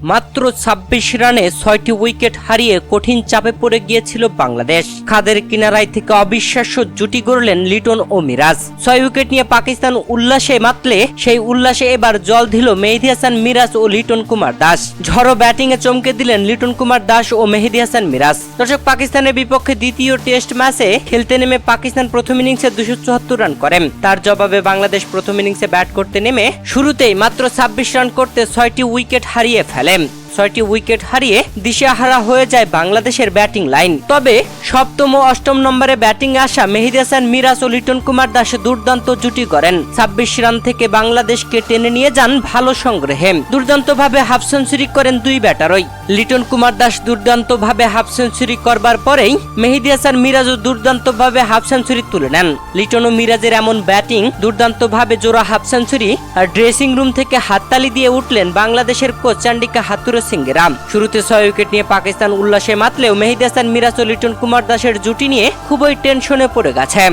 মাত্র ছাব্বিশ রানে ছয়টি উইকেট হারিয়ে কঠিন চাপে পড়ে গিয়েছিল বাংলাদেশ। খাদের কিনারায় থেকে অবিশ্বাস্য জুটি গড়লেন লিটন ও মিরাজ। ছয় উইকেট নিয়ে পাকিস্তান উল্লাসে মাতলে, সেই উল্লাসে এবার জল দিল মেহেদি হাসান মিরাজ ও লিটন কুমার দাস। ঝড়ো ব্যাটিংয়ে চমকে দিলেন লিটন কুমার দাস ও মেহেদি হাসান মিরাজ। দর্শক, পাকিস্তানের বিপক্ষে দ্বিতীয় টেস্ট ম্যাচে খেলতে নেমে পাকিস্তান প্রথম ইনিংসে দুশো চুয়াত্তর রান করেন। তার জবাবে বাংলাদেশ প্রথম ইনিংসে ব্যাট করতে নেমে শুরুতেই মাত্র ছাব্বিশ রান করতে ছয়টি উইকেট হারিয়ে anh ছয়টি উইকেট হারিয়ে দিশেহারা হয়ে যায় বাংলাদেশের ব্যাটিং লাইন। তবে সপ্তম ও অষ্টম নম্বরে ব্যাটিং আসা মেহিদি হাসান, মিরাজ ও লিটন কুমার দাস দুর্দান্ত জুটি করেন। ছাব্বিশ রান থেকে বাংলাদেশকে টেনে নিয়ে যান ভালো সংগ্রহে। দুর্দান্তভাবে হাফ সেঞ্চুরি করেন দুই ব্যাটারই। লিটন কুমার দাস দুর্দান্তভাবে হাফ সেঞ্চুরি করবার পরেই মেহিদি হাসান, মিরাজও দুর্দান্তভাবে হাফ সেঞ্চুরি তুলে নেন। লিটন ও মিরাজের এমন ব্যাটিং দুর্দান্তভাবে জোড়া হাফ সেঞ্চুরি আর ড্রেসিং রুম থেকে হাততালি দিয়ে উঠলেন বাংলাদেশের কোচ চান্ডিকা হাতুরে। সিংরা শুরুতে ছয় উইকেট নিয়ে পাকিস্তান উল্লাসে মাতলেও মেহিদ হাসান, মিরাজ ও লিটন কুমার দাসের জুটি নিয়ে খুবই টেনশনে পড়ে গেছে